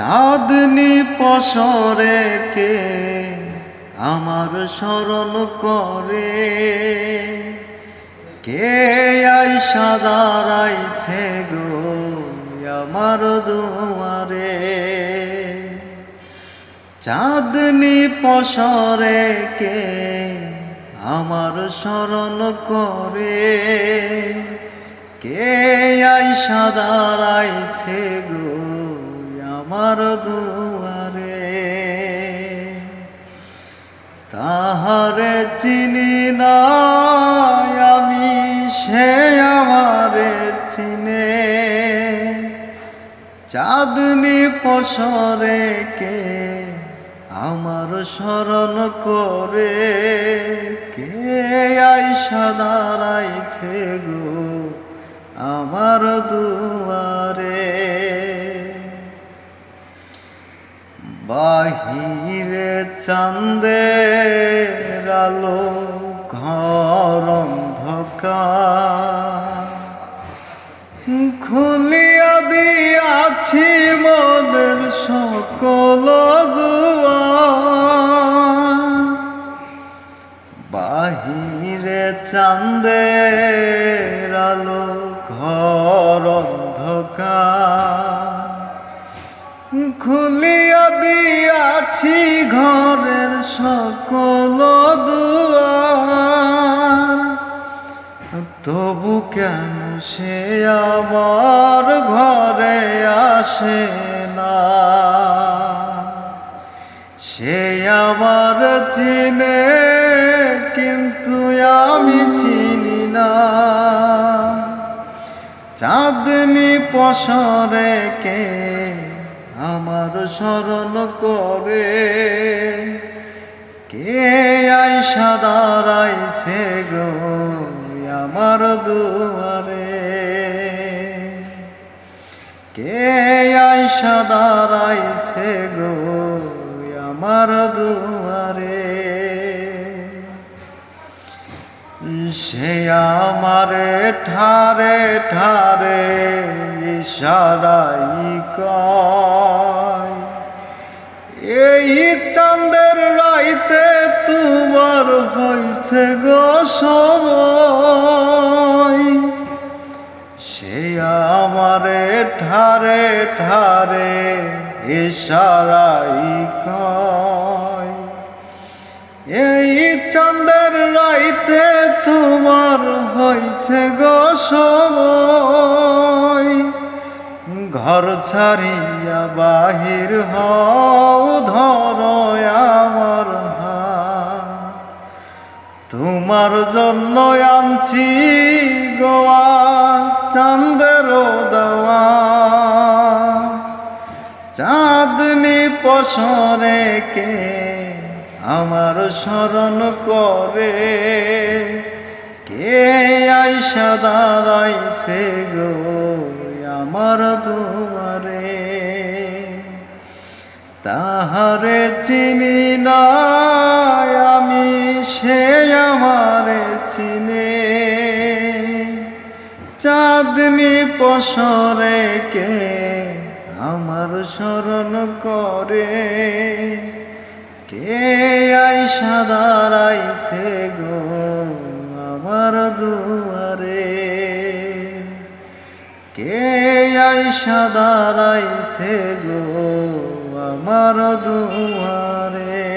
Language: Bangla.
চাঁদনি পশরে কে আমার স্মরণ করে? কে আই সাদারাইছে গো আমার দুয়ারে? চাঁদনি পশরে কে আমার স্মরণ করে? কে আই সাদারাইছে গো আমার দুয়ারে। তাহারে চিনি না আমি, সে আমারে চিনে। চাঁদনি পশরে কে আমার স্মরণ করে? কে আই সাদারাইছে গো আমার দুয়ারে? বাহিরে চাঁদের আলো ঘর খুলিয়া দিয়াছি মনের সকল বাহিরে চাঁদের আলো ঘর অন্ধকার। খুলিয়া দিয়াছি ঘরের সকল দুয়ার। তবু কেন সে আমার ঘরে আসে না? সে আমার চিনে, কিন্তু আমি চিনি না। চাঁদনি পশরে কে আমার স্মরণ করে। কে আই সাদারাইছে গো আমার দুয়ারে? কে আই সাদারাইছে গো আমার দুয়ারে? সে আমার ঠারে ঠারে ইশারাই কয় হইছে গো সময় সে আমারে ঠারে ঠারে ইশারাই কয়। এই চাঁদের রাইতে তোমার হইছে গো সময় ঘর ছাড়িয়া বাহির হও, ধর আমার তোমার জন্য আনছি গোয়া চাঁদের দেওয়া চাঁদনি পশরে কে আমার স্মরণ করে? কে আই সাদারাইছে গো আমার দুয়ারে? তাহারে চিনি না সে আমারে চিনে। চাঁদনি পশরে কে আমার স্মরণ করে? কে আই সাদারাইছে গো আমার দুয়ারে? কে আই সাদারাইছে গো আমার দুয়ারে?